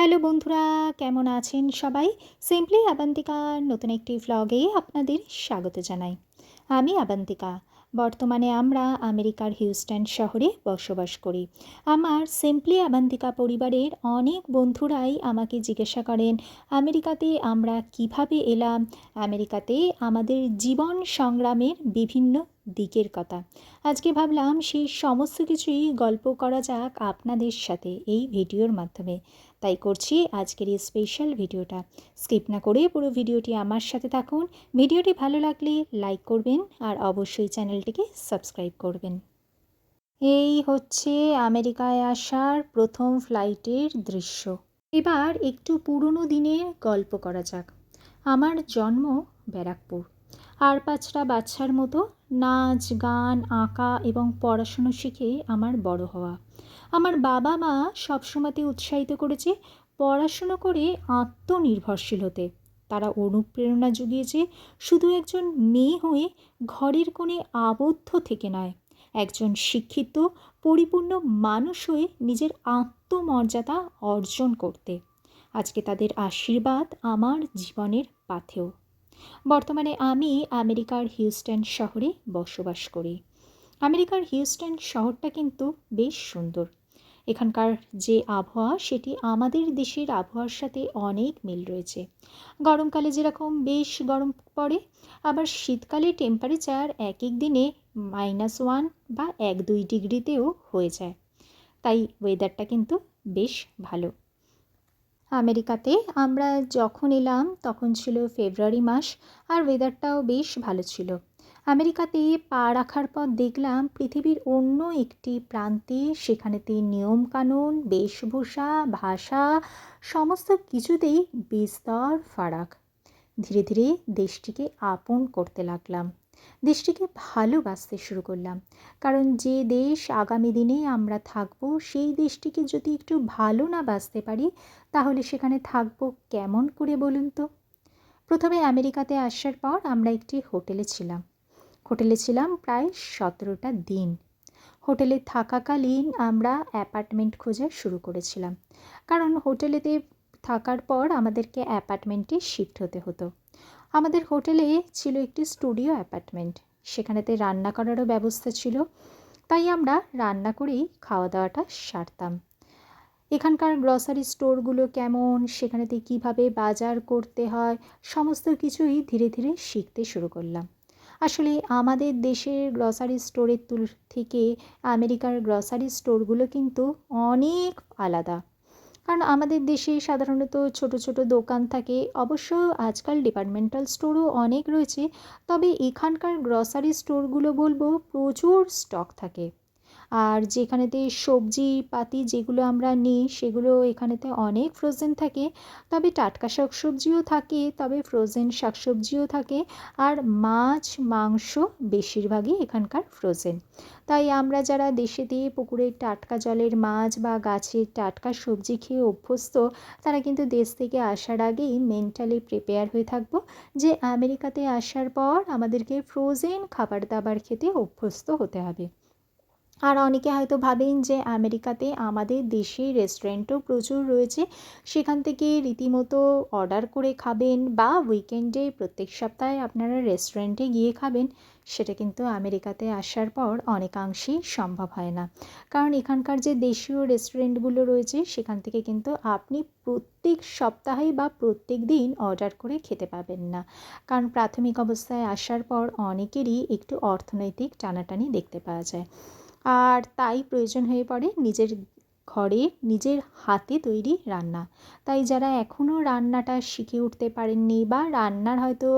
Hello বন্ধুরা, কেমন আছেন সবাই? সিম্পলি আবান্তিকার নতুন একটি ভ্লগে আপনাদের স্বাগত জানাই। আমি আবান্তিকা। বর্তমানে আমরা আমেরিকার হিউস্টন শহরে বসবাস করি। আমার সিম্পলি আবান্তিকা পরিবারের অনেক বন্ধুরাই আমাকে জিজ্ঞাসা করেন, আমেরিকাতে আমরা কীভাবে এলাম? আমেরিকাতে আমাদের জীবন সংগ্রামের বিভিন্ন দিকের কথা। আজকে ভাবলাম সেই সমস্ত কিছুই গল্প করা যাক আপনাদের সাথে এই ভিডিওর মাধ্যমে। তাই করছি আজকের এই স্পেশাল ভিডিওটা। স্কিপ না করে পুরো ভিডিওটি আমার সাথে থাকুন। ভিডিওটি ভালো লাগলে লাইক করবেন আর অবশ্যই চ্যানেলটিকে সাবস্ক্রাইব করবেন। এই হচ্ছে আমেরিকায় আসার প্রথম ফ্লাইটের দৃশ্য। এবার একটু পুরনো দিনের গল্প করা যাক। আমার জন্ম ব্যারাকপুর। আর পাঁচটা বাচ্চার মতো নাচ, গান, আঁকা এবং পড়াশুনো শিখে আমার বড় হওয়া। আমার বাবা মা সবসময়তে উৎসাহিত করেছে পড়াশুনো করে আত্মনির্ভরশীল হতে। তারা অনুপ্রেরণা জুগিয়েছে শুধু একজন মেয়ে হয়ে ঘরের কোণে আবদ্ধ থেকে নয়, একজন শিক্ষিত, পরিপূর্ণ মানুষ হয়ে নিজের আত্মমর্যাদা অর্জন করতে। আজকে তাদের আশীর্বাদ আমার জীবনের পাথেও বর্তমানে আমি আমেরিকার হিউস্টন শহরে বসবাস করি। আমেরিকার হিউস্টন শহরটা কিন্তু বেশ সুন্দর। এখানকার যে আবহাওয়া, সেটি আমাদের দেশের আবহাওয়ার সাথে অনেক মিল রয়েছে। গরমকালে যেরকম বেশ গরম পড়ে, আবার শীতকালে টেম্পারেচার এক এক দিনে মাইনাস ওয়ান বা এক দুই ডিগ্রিতেও হয়ে যায়। তাই ওয়েদারটা কিন্তু বেশ ভালো। আমেরিকাতে। আমরা যখন এলাম, তখন ছিল ফেব্রুয়ারি মাস আর ওয়েদারটাও বেশ ভালো ছিল। আমেরিকাতে পা রাখার পর দেখলাম পৃথিবীর অন্য একটি প্রান্তে সেখানেতে নিয়মকানুন, বেশভূষা, ভাষা, সমস্ত কিছুতেই বিস্তর ফারাক। ধীরে ধীরে দেশটিকে আপন করতে লাগলাম। দেশটিকে ভালোবাসতে শুরু করলাম। কারণ যে দেশ আগামী দিনে আমরা থাকব, সেই দেশটিকে যদি একটু ভালো না বাঁচতে পারি, তাহলে সেখানে থাকব কেমন করে বলুন তো? প্রথমে আমেরিকাতে আসার পর আমরা একটি হোটেলে ছিলাম। হোটেলে ছিলাম প্রায় সতেরোটা দিন। হোটেলে থাকাকালীন আমরা অ্যাপার্টমেন্ট খোঁজা শুরু করেছিলাম। কারণ হোটেলেতে থাকার পর আমাদেরকে অ্যাপার্টমেন্টে শিফট হতে হতো। আমাদের হোটেলে ছিল একটি স্টুডিও অ্যাপার্টমেন্ট। সেখানেতে রান্না করারও ব্যবস্থা ছিল। তাই আমরা রান্না করেই খাওয়া দাওয়াটা সারতাম। এখানকার গ্রসারি স্টোরগুলো কেমন, সেখানেতে কীভাবে বাজার করতে হয়, সমস্ত কিছুই ধীরে ধীরে শিখতে শুরু করলাম। আসলে আমাদের দেশের গ্রসারি স্টোরের তুল থেকে আমেরিকার গ্রসারি স্টোরগুলো কিন্তু অনেক আলাদা। কারণ আমাদের দেশে সাধারণত ছোট ছোট দোকান থাকে। অবশ্য আজকাল ডিপার্টমেন্টাল স্টোরও অনেক রয়েছে। তবে এখানকার গ্রসারি স্টোরগুলো বলব প্রচুর স্টক থাকে। আর যেখানেতে সবজি পাতি যেগুলো আমরা নিই, সেগুলো এখানেতে অনেক ফ্রোজেন থাকে। তবে টাটকা শাকসবজিও থাকে, তবে ফ্রোজেন শাকসবজিও থাকে। আর মাছ, মাংস বেশিরভাগই এখানকার ফ্রোজেন তাই আমরা যারা দেশে দিয়ে পুকুরের টাটকা জলের মাছ বা গাছের টাটকা সবজি খেয়ে অভ্যস্ত, তারা কিন্তু দেশ থেকে আসার আগেই মেন্টালি প্রিপেয়ার হয়ে থাকব যে আমেরিকাতে আসার পর আমাদেরকে ফ্রোজেন খাবার দাবার খেতে অভ্যস্ত হতে হবে। আর অনেকে হয়তো ভাবেন যে আমেরিকাতে আমাদের দেশে রেস্টুরেন্টও প্রচুর রয়েছে। সেখান থেকে রীতিমতো অর্ডার করে খাবেন বা উইকেন্ডে প্রত্যেক সপ্তাহে আপনারা রেস্টুরেন্টে গিয়ে খাবেন, সেটা কিন্তু আমেরিকাতে আসার পর অনেকাংশেই সম্ভব হয় না। কারণ এখানকার যে দেশীয় রেস্টুরেন্টগুলো রয়েছে, সেখান থেকে কিন্তু আপনি প্রত্যেক সপ্তাহে বা প্রত্যেক দিন অর্ডার করে খেতে পাবেন না। কারণ প্রাথমিক অবস্থায় আসার পর অনেকেরই একটু অর্থনৈতিক টানাটানি দেখতে পাওয়া যায়। আর তাই প্রয়োজন হয়ে পড়ে নিজের ঘরে নিজের হাতে তৈরি রান্না। তাই যারা এখনও রান্নাটা শিখে উঠতে পারেননি বা রান্নার হয়তো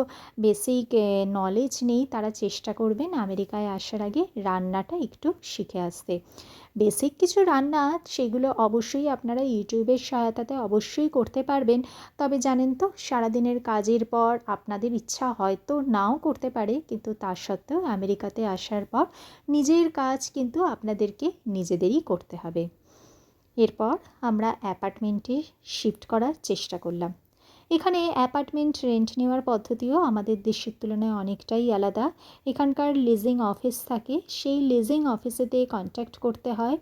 বেসিক নলেজ নেই, তারা চেষ্টা করবেন আমেরিকায় আসার আগে রান্নাটা একটু শিখে আসতে। বেসিক কিছু রান্না সেগুলো অবশ্যই আপনারা ইউটিউবের সহায়তাতে অবশ্যই করতে পারবেন। তবে জানেন তো, সারাদিনের কাজের পর আপনাদের ইচ্ছা হয়তো নাও করতে পারে, কিন্তু তা সত্ত্বেও আমেরিকাতে আসার পর নিজের কাজ কিন্তু আপনাদেরকে নিজেদেরই করতে হবে। এরপর আমরা অ্যাপার্টমেন্টে শিফট করার চেষ্টা করলাম। এখানে অ্যাপার্টমেন্ট রেন্ট নেওয়ার পদ্ধতিও আমাদের দেশের তুলনায় অনেকটাই আলাদা। এখানকার লিজিং অফিস থাকে, সেই লিজিং অফিসেতে কন্ট্যাক্ট করতে হয়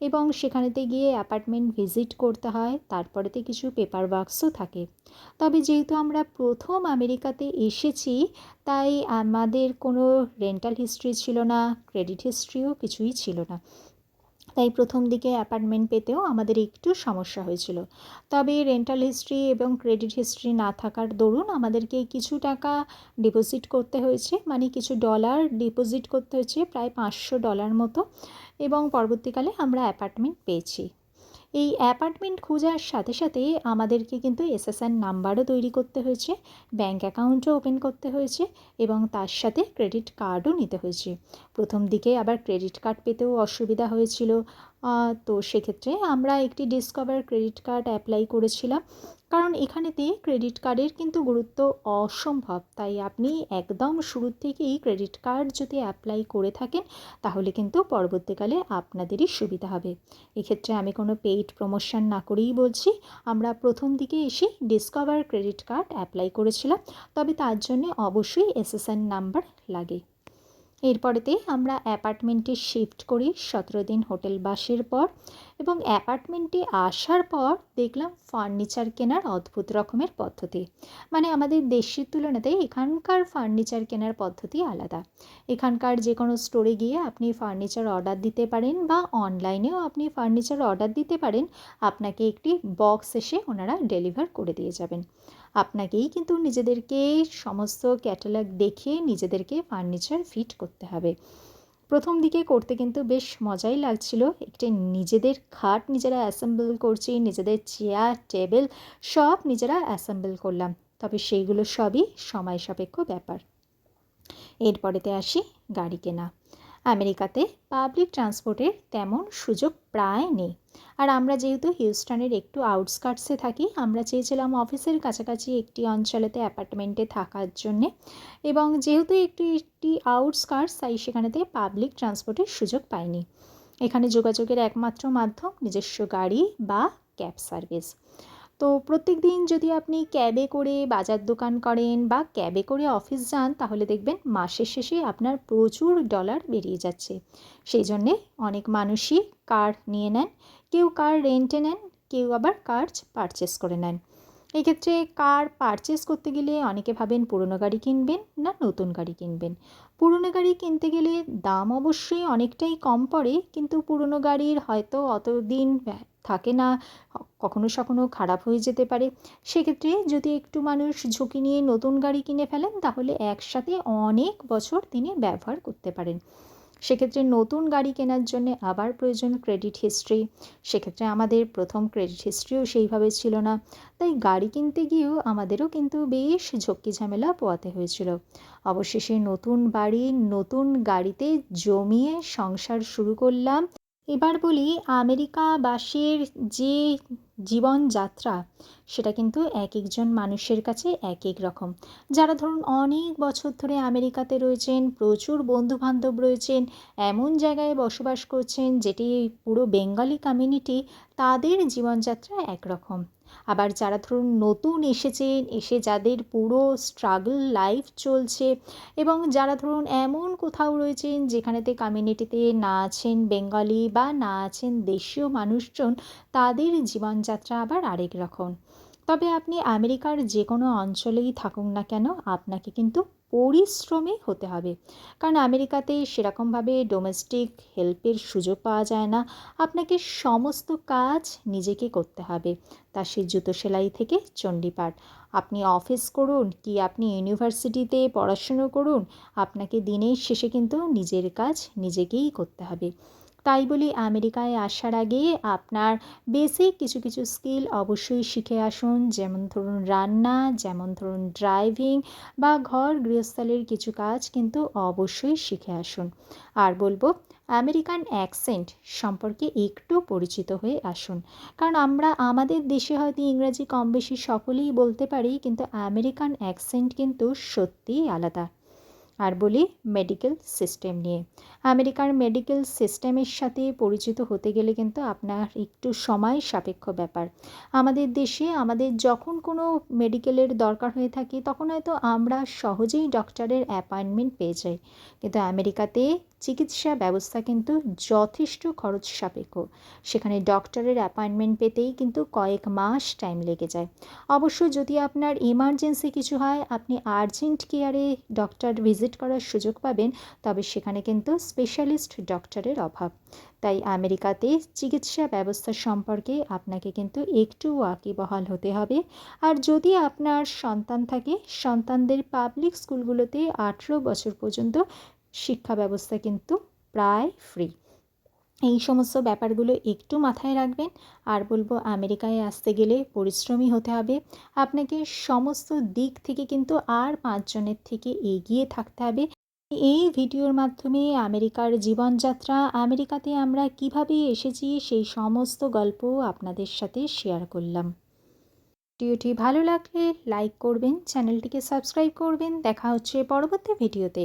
এবং সেখানেতে গিয়ে অ্যাপার্টমেন্ট ভিজিট করতে হয়, তারপরেতে কিছু পেপার ওয়ার্কসও থাকে। তবে যেহেতু আমরা প্রথম আমেরিকাতে এসেছি, তাই আমাদের কোনো রেন্টাল হিস্ট্রি ছিল না ক্রেডিট হিস্ট্রিও কিছুই ছিল না। তাই প্রথম দিকে অ্যাপার্টমেন্ট পেতেও আমাদের একটু সমস্যা হয়েছিল। তবে রেন্টাল হিস্ট্রি এবং ক্রেডিট হিস্ট্রি না থাকার দরুন আমাদেরকে কিছু টাকা ডিপোজিট করতে হয়েছে মানে কিছু ডলার ডিপোজিট করতে হয়েছে, প্রায় পাঁচশো ডলার মতো এবং পরবর্তীকালে আমরা অ্যাপার্টমেন্ট পেয়েছি। এই অ্যাপার্টমেন্ট খোঁজার সাথে সাথে আমাদেরকে কিন্তু এসএসএন নাম্বারও তৈরি করতে হয়েছে ব্যাঙ্ক অ্যাকাউন্টও ওপেন করতে হয়েছে এবং তার সাথে ক্রেডিট কার্ডও নিতে হয়েছে। প্রথম দিকে আবার ক্রেডিট কার্ড পেতেও অসুবিধা হয়েছিল। তো সেক্ষেত্রে আমরা একটি ডিসকভার ক্রেডিট কার্ড অ্যাপ্লাই করেছিলাম। কারণ এখানেতে ক্রেডিট কার্ডের কিন্তু গুরুত্ব অসম্ভব। তাই আপনি একদম শুরুর থেকেই ক্রেডিট কার্ড যদি অ্যাপ্লাই করে থাকেন, তাহলে কিন্তু পরবর্তীকালে আপনাদেরই সুবিধা হবে। এক্ষেত্রে আমি কোনো পেইড প্রমোশন না করেই বলছি, আমরা প্রথম দিকে এসে ডিসকভার ক্রেডিট কার্ড অ্যাপ্লাই করেছিলাম, তবে তার জন্য অবশ্যই এসএসএন নাম্বার লাগে। এরপরেতে আমরা অ্যাপার্টমেন্টে শিফট করি, সতেরো দিন হোটেল বাসের পর। এবং অ্যাপার্টমেন্টে আসার পর দেখলাম ফার্নিচার কেনার অদ্ভুত রকমের পদ্ধতি। মানে আমাদের দেশের তুলনাতে এখানকার ফার্নিচার কেনার পদ্ধতি আলাদা। এখানকার যে কোনো স্টোরে গিয়ে আপনি ফার্নিচার অর্ডার দিতে পারেন বা অনলাইনেও আপনি ফার্নিচার অর্ডার দিতে পারেন, আপনাকে একটি বক্স এসে ওনারা ডেলিভার করে দিয়ে যাবেন। আপনাকেই কিন্তু নিজেদেরকে সমস্ত ক্যাটালগ দেখে নিজেদেরকে ফার্নিচার ফিট করতে হবে। প্রথম দিকে করতে কিন্তু বেশ মজাই লাগছিল। একটি নিজেদের খাট নিজেরা অ্যাসেম্বল করছি, নিজেদের চেয়ার টেবিল সব নিজেরা অ্যাসেম্বল করলাম। তবে সেইগুলো সবই সময় সাপেক্ষ ব্যাপার। এরপরেতে আসি গাড়ি কেনা। আমেরিকাতে পাবলিক ট্রান্সপোর্টের তেমন সুযোগ প্রায় নেই। আর আমরা যেহেতু হিউস্টনের একটু আউটস্কার্টসে থাকি, আমরা চেয়েছিলাম অফিসের কাছাকাছি একটি অঞ্চলেতে অ্যাপার্টমেন্টে থাকার জন্যে। এবং যেহেতু একটি একটি আউটস্কার্টস তাই সেখানেতে পাবলিক ট্রান্সপোর্টের সুযোগ পাইনি। এখানে যোগাযোগের একমাত্র মাধ্যম নিজস্ব গাড়ি বা ক্যাব সার্ভিস তো প্রত্যেক দিন যদি আপনি ক্যাবে করে বাজার দোকান করেন বা ক্যাবে করে অফিস যান, তাহলে দেখবেন মাসের শেষে আপনার প্রচুর ডলার বেরিয়ে যাচ্ছে। সেই জন্যে অনেক মানুষই কার নিয়ে নেন, কেউ কার রেন্টে নেন, কেউ আবার কার পারচেস করে নেন। এক্ষেত্রে কার পারচেস করতে গেলে অনেকে ভাবেন পুরনো গাড়ি কিনবেন না নতুন গাড়ি কিনবেন। পুরনো গাড়ি কিনতে গেলে দাম অবশ্যই অনেকটাই কম পড়ে, কিন্তু পুরনো গাড়ির হয়তো অত দিন থাকে না, কখনো সখনো খারাপ হয়ে যেতে পারে। সেক্ষেত্রে যদি একটু মানুষ ঝুঁকি নিয়ে নতুন গাড়ি কিনে ফেলেন, তাহলে একসাথে অনেক বছর তিনি ব্যবহার করতে পারেন। সেক্ষেত্রে নতুন গাড়ি কেনার জন্য আবার প্রয়োজন ক্রেডিট হিস্ট্রি সেক্ষেত্রে আমাদের প্রথম ক্রেডিট হিস্ট্রিও সেইভাবে ছিল না। তাই গাড়ি কিনতে গিয়েও আমাদেরও কিন্তু বেশ ঝক্কি ঝামেলা পোয়াতে হয়েছিল। অবশেষে নতুন বাড়ি, নতুন গাড়িতে জমিয়ে সংসার শুরু করলাম। এবার বলি আমেরিকাবাসীর যে জীবনযাত্রা, সেটা কিন্তু এক একজন মানুষের কাছে এক এক রকম। যারা ধরুন অনেক বছর ধরে আমেরিকাতে রয়েছেন, প্রচুর বন্ধুবান্ধব রয়েছেন, এমন জায়গায় বসবাস করছেন যেটি পুরো বেঙ্গলি কমিউনিটি তাদের জীবনযাত্রা একরকম আবার যারা ধরুন নতুন এসেছেন, এসে যাদের পুরো স্ট্রাগল লাইফ চলছে এবং যারা ধরুন এমন কোথাও রয়েছেন যেখানেতে কমিউনিটিতে না আছেন বেঙ্গলি বা না আছেন দেশীয় মানুষজন, তাদের জীবনযাত্রা আবার আরেক রকম। তবে আপনি আমেরিকার যে কোনো অঞ্চলেই থাকুন না কেন, আপনাকে কিন্তু পরিশ্রমী হতে হবে। কারণ আমেরিকাতে সেরকমভাবে ডোমেস্টিক হেল্পের সুযোগ পাওয়া যায় না। আপনাকে সমস্ত কাজ নিজেকে করতে হবে। তা সে জুতো সেলাই থেকে চণ্ডীপাঠ আপনি অফিস করুন কি আপনি ইউনিভার্সিটিতে পড়াশুনো করুন, আপনাকে দিনের শেষে কিন্তু নিজের কাজ নিজেকেই করতে হবে। তাই বলি আমেরিকায় আসার আগে আপনার বেসিক কিছু কিছু স্কিল অবশ্যই শিখে আসুন। যেমন ধরুন রান্না, যেমন ধরুন ড্রাইভিং বা ঘর গৃহস্থলের কিছু কাজ কিন্তু অবশ্যই শিখে আসুন। আর বলব, আমেরিকান অ্যাকসেন্ট সম্পর্কে একটু পরিচিত হয়ে আসুন। কারণ আমরা আমাদের দেশে হয়তো ইংরাজি কম বেশি সকলেই বলতে পারি, কিন্তু আমেরিকান অ্যাকসেন্ট কিন্তু সত্যিই আলাদা। আর বলি মেডিকেল সিস্টেম নিয়ে। আমেরিকার মেডিকেল সিস্টেমের সাথে পরিচিত হতে গেলে কিন্তু আপনার একটু সময় সাপেক্ষ ব্যাপার। আমাদের দেশে আমাদের যখন কোনো মেডিকেলের দরকার হয়ে থাকে, তখন হয়তো আমরা সহজেই ডক্টরের অ্যাপয়েন্টমেন্ট পেয়ে যাই। কিন্তু আমেরিকাতে চিকিৎসা ব্যবস্থা কিন্তু যথেষ্ট খরচ সাপেক্ষ। সেখানে ডক্টরের অ্যাপয়েন্টমেন্ট পেতেই কিন্তু কয়েক মাস টাইম লেগে যায়। অবশ্য যদি আপনার ইমার্জেন্সি কিছু হয়, আপনি আর্জেন্ট কেয়ারে ডক্টর ভিজিট করার সুযোগ পাবেন, তবে সেখানে কিন্তু স্পেশালিস্ট ডক্টরের অভাব। তাই আমেরিকাতে চিকিৎসা ব্যবস্থা সম্পর্কে আপনাকে কিন্তু একটু ওয়াকিবহাল হতে হবে। আর যদি আপনার সন্তান থাকে, সন্তানদের পাবলিক স্কুলগুলোতে আঠেরো বছর পর্যন্ত শিক্ষা ব্যবস্থা কিন্তু প্রায় ফ্রি এই সমস্ত ব্যাপারগুলো একটু মাথায় রাখবেন। আর বলব, আমেরিকায় আসতে গেলে পরিশ্রমী হতে হবে। আপনাকে সমস্ত দিক থেকে কিন্তু আর পাঁচজনের থেকে এগিয়ে থাকতে হবে। এই ভিডিওর মাধ্যমে আমেরিকার জীবনযাত্রা, আমেরিকাতে আমরা কীভাবে এসেছি, সেই সমস্ত গল্প আপনাদের সাথে শেয়ার করলাম। ভিডিওটি ভালো লাগলে লাইক করবেন চ্যানেলটিকে সাবস্ক্রাইব করবেন। দেখা হচ্ছে পরবর্তী ভিডিওতে।